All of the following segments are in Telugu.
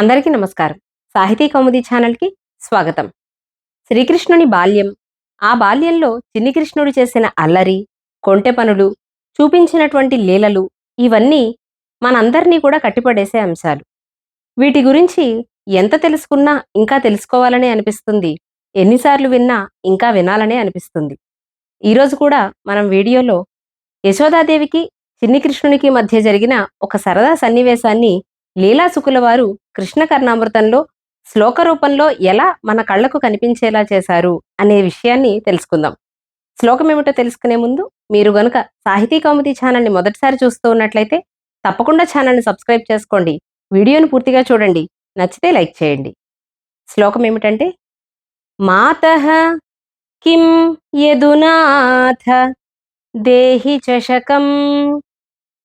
అందరికీ నమస్కారం. సాహితీ కౌముది ఛానల్కి స్వాగతం. శ్రీకృష్ణుని బాల్యం ఆ బాల్యంలో చిన్ని కృష్ణుడు చేసిన అల్లరి కొంటె పనులు చూపించినటువంటి లీలలు ఇవన్నీ మనందరినీ కూడా కట్టిపడేసే అంశాలు. వీటి గురించి ఎంత తెలుసుకున్నా ఇంకా తెలుసుకోవాలనే అనిపిస్తుంది. ఎన్నిసార్లు విన్నా ఇంకా వినాలనే అనిపిస్తుంది. ఈరోజు కూడా మనం వీడియోలో యశోదాదేవికి చిన్ని కృష్ణునికి మధ్య జరిగిన ఒక సరదా సన్నివేశాన్ని లీలాసుకుల వారు కృష్ణ కర్ణామృతంలో శ్లోక రూపంలో ఎలా మన కళ్ళకు కనిపించేలా చేశారు అనే విషయాన్ని తెలుసుకుందాం. శ్లోకం ఏమిటో తెలుసుకునే ముందు మీరు గనుక సాహితీ కౌముది ఛానల్ని మొదటిసారి చూస్తూ ఉన్నట్లయితే తప్పకుండా ఛానల్ని సబ్స్క్రైబ్ చేసుకోండి. వీడియోని పూర్తిగా చూడండి. నచ్చితే లైక్ చేయండి. శ్లోకం ఏమిటంటే మాత కిం యదునాథ? దేహి చషకం?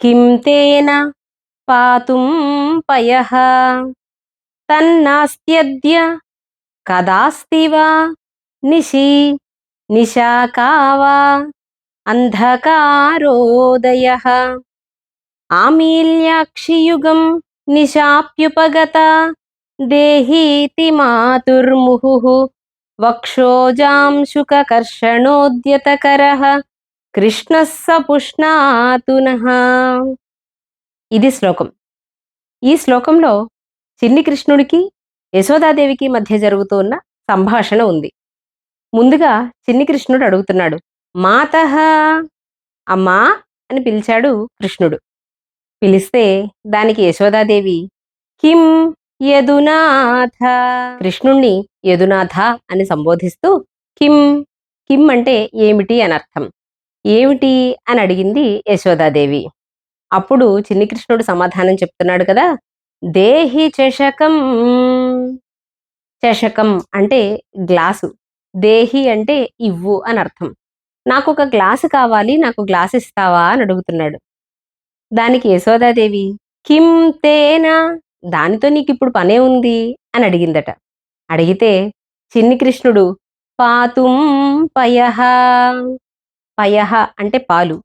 కిం తేన? పాతుం పయహ తన్నాస్త్యద్య కదాస్తి వా నిశి నిశాకావా అంధకారోదయ. ఆమీల్యాక్షియుగం నిశాప్యుపగత దేహీతి మాతుర్ముహు వక్షోజాంశుకర్షణోద్యతకరః కృష్ణः స పుష్ణాతునః ఇది శ్లోకం. ఈ శ్లోకంలో చిన్ని కృష్ణుడికి యశోదాదేవికి మధ్య జరుగుతున్న సంభాషణ ఉంది. ముందుగా చిన్ని కృష్ణుడు అడుగుతున్నాడు మాత? అమ్మా అని పిలిచాడు కృష్ణుడు. పిలిస్తే దానికి యశోదాదేవి కిం యదునాథ? కృష్ణుణ్ణి యదునాథ అని సంబోధిస్తూ కిం కిం అంటే ఏమిటి అని అర్థం. ఏమిటి అని అడిగింది యశోదాదేవి. అప్పుడు చిన్ని కృష్ణుడు సమాధానం చెప్తున్నాడు కదా దేహి చషకం. చషకం అంటే గ్లాసు. దేహి అంటే ఇవ్వు అని అర్థం. నాకు ఒక గ్లాసు కావాలి నాకు గ్లాస్ ఇస్తావా అని అడుగుతున్నాడు. దానికి యశోదాదేవి కిం తేనా? దానితో నీకు ఇప్పుడు పనే ఉంది అని అడిగిందట. అడిగితే చిన్ని కృష్ణుడు పాతుం పయహ. పయహ అంటే పాలు.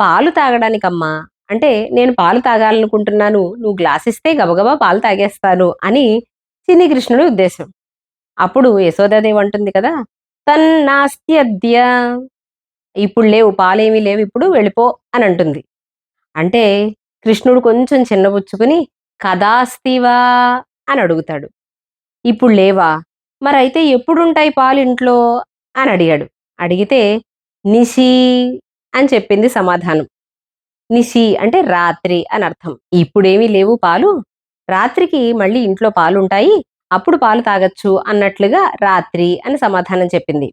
పాలు తాగడానికమ్మా. అంటే నేను పాలు తాగాలనుకుంటున్నాను నువ్వు గ్లాస్ ఇస్తే గబగబా పాలు తాగేస్తాను అని చిన్ని కృష్ణుడి ఉద్దేశం. అప్పుడు యశోదాదేవి అంటుంది కదా తన్నాస్తి అద్య ఇప్పుడు లేవు పాలేమీ లేవు ఇప్పుడు వెళ్ళిపో అని అంటుంది. అంటే కృష్ణుడు కొంచెం చిన్నబుచ్చుకుని కదాస్తివా అని అడుగుతాడు. ఇప్పుడు లేవా? మరైతే ఎప్పుడుంటాయి పాలు ఇంట్లో అని అడిగాడు. అడిగితే నిషి అని చెప్పింది సమాధానం. నిశి అంటే రాత్రి అని అర్థం. ఇప్పుడేమీ లేవు పాలు. రాత్రికి మళ్ళీ ఇంట్లో పాలు ఉంటాయి అప్పుడు పాలు తాగొచ్చు అన్నట్లుగా రాత్రి అని సమాధానం చెప్పింది.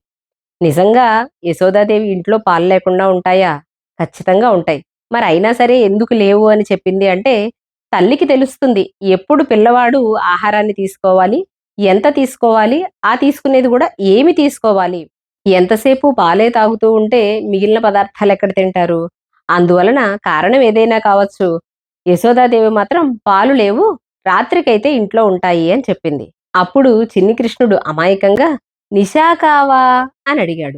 నిజంగా యశోదాదేవి ఇంట్లో పాలు లేకుండా ఉంటాయా? ఖచ్చితంగా ఉంటాయి. మరి అయినా సరే ఎందుకు లేవు అని చెప్పింది అంటే తల్లికి తెలుస్తుంది. ఎప్పుడు పిల్లవాడు ఆహారాన్ని తీసుకోవాలి? ఎంత తీసుకోవాలి? ఆ తీసుకునేది కూడా ఏమి తీసుకోవాలి? ఎంతసేపు పాలే తాగుతూ ఉంటే మిగిలిన పదార్థాలు ఎక్కడ తింటారు? అందువలన కారణం ఏదైనా కావచ్చు. యశోదాదేవి మాత్రం పాలు లేవు రాత్రికైతే ఇంట్లో ఉంటాయి అని చెప్పింది. అప్పుడు చిన్ని కృష్ణుడు అమాయకంగా నిశా కావా అని అడిగాడు.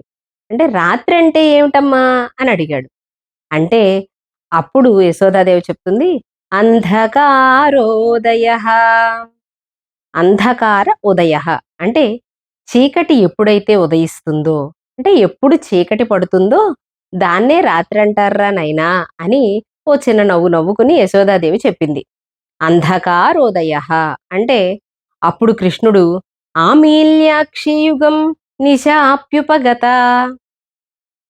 అంటే రాత్రి అంటే ఏమిటమ్మా? అని అడిగాడు. అంటే అప్పుడు యశోదాదేవి చెప్తుంది అంధకారోదయ. అంధకార ఉదయ. అంటే చీకటి ఎప్పుడైతే ఉదయిస్తుందో అంటే ఎప్పుడు చీకటి పడుతుందో దాన్నే రాత్రి అంటారా నైనా అని ఓ చిన్న నవ్వు నవ్వుకుని యశోదాదేవి చెప్పింది. అంధకారోదయ అంటే అప్పుడు కృష్ణుడు ఆమీల్యాక్షియుగం నిశాప్యుపగత.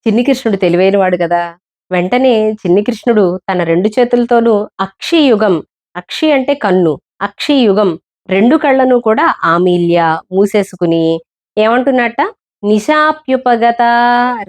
చిన్ని కృష్ణుడు తెలివైనవాడు కదా. వెంటనే చిన్ని కృష్ణుడు తన రెండు చేతులతోనూ అక్షియుగం అక్షి అంటే కన్ను అక్షియుగం రెండు కళ్ళను కూడా ఆమీల్య మూసేసుకుని ఏమంటున్నట్ట నిశాప్యుపగత.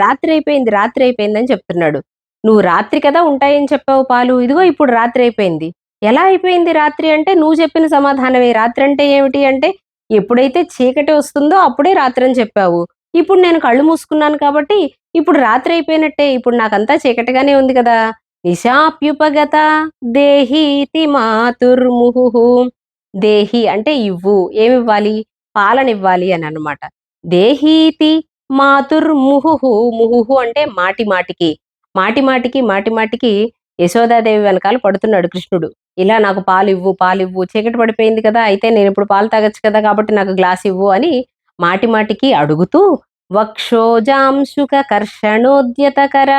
రాత్రి అయిపోయింది రాత్రి అయిపోయింది అని చెప్తున్నాడు. నువ్వు రాత్రి కదా ఉంటాయని చెప్పావు పాలు. ఇదిగో ఇప్పుడు రాత్రి అయిపోయింది ఎలా అయిపోయింది రాత్రి అంటే నువ్వు చెప్పిన సమాధానమే. రాత్రి అంటే ఏమిటి అంటే ఎప్పుడైతే చీకటి వస్తుందో అప్పుడే రాత్రి అని చెప్పావు. ఇప్పుడు నేను కళ్ళు మూసుకున్నాను కాబట్టి ఇప్పుడు రాత్రి అయిపోయినట్టే ఇప్పుడు నాకంతా చీకటిగానే ఉంది కదా. నిశాప్యుపగత. దేహీతి మాతుర్ముహు దేహి అంటే ఇవ్వు. ఏమివ్వాలి? పాలనివ్వాలి అని అన్నమాట. దేహీతి మాతుర్ముహు ముహుహు అంటే మాటి మాటికి. మాటి మాటికి మాటి మాటికి యశోదాదేవి వెనకాల పడుతున్నాడు కృష్ణుడు. ఇలా నాకు పాలు ఇవ్వు పాలు ఇవ్వు చీకటి పడిపోయింది కదా అయితే నేను ఇప్పుడు పాలు తాగొచ్చు కదా కాబట్టి నాకు గ్లాస్ ఇవ్వు అని మాటి మాటికి అడుగుతూ వక్షోజాంశుక కర్షణోద్యతకర.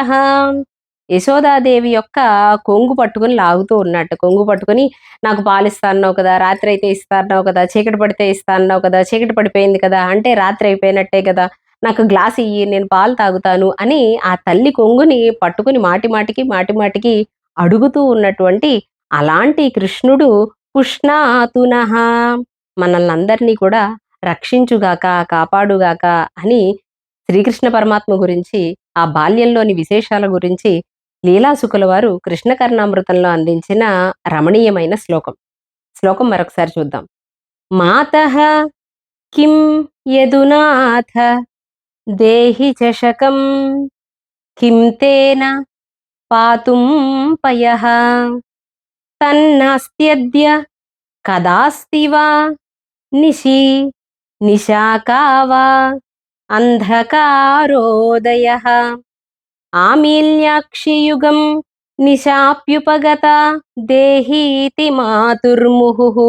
యశోదాదేవి యొక్క కొంగు పట్టుకుని లాగుతూ ఉన్నట్టు. కొంగు పట్టుకుని నాకు పాలు ఇస్తాన్నావు కదా రాత్రి అయితే ఇస్తాన్నావు కదా చీకటి పడితే ఇస్తా అన్నావు కదా చీకటి పడిపోయింది కదా అంటే రాత్రి అయిపోయినట్టే కదా. నాకు గ్లాస్ ఇయ్యి నేను పాలు తాగుతాను అని ఆ తల్లి కొంగుని పట్టుకుని మాటి మాటికి మాటి మాటికి అడుగుతూ ఉన్నటువంటి అలాంటి కృష్ణుడు పుష్ణాతునః మనల్ని అందరినీ కూడా రక్షించుగాక కాపాడుగాక అని శ్రీకృష్ణ పరమాత్మ గురించి ఆ బాల్యంలోని విశేషాల గురించి లీలాసుకుల వారు కృష్ణకర్ణామృతంలో అందించిన రమణీయమైన శ్లోకం. శ్లోకం మరొకసారి చూద్దాం. మాత కిం యదునాథ? దేహి చషకం? కిం తేన పాతుం పయ? తన్నాస్త్యద్య కదాస్తి వా? నిశి నిశాకా వా? అంధకారోదయ? ఆమీల్యాక్షియుగం నిశాప్యుపగత దేహీతి మాతుర్ముహు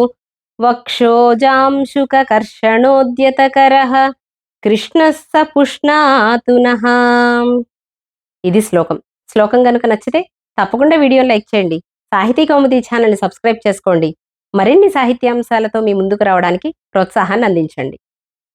వక్షోజాంశుకర్షణోద్యతకర కృష్ణస్స స పుష్ణాతునః ఇది శ్లోకం. శ్లోకం కనుక నచ్చితే తప్పకుండా వీడియో లైక్ చేయండి. సాహితీ కౌముది ఛానల్ని సబ్స్క్రైబ్ చేసుకోండి. మరిన్ని సాహిత్యాంశాలతో మీ ముందుకు రావడానికి ప్రోత్సాహాన్ని అందించండి.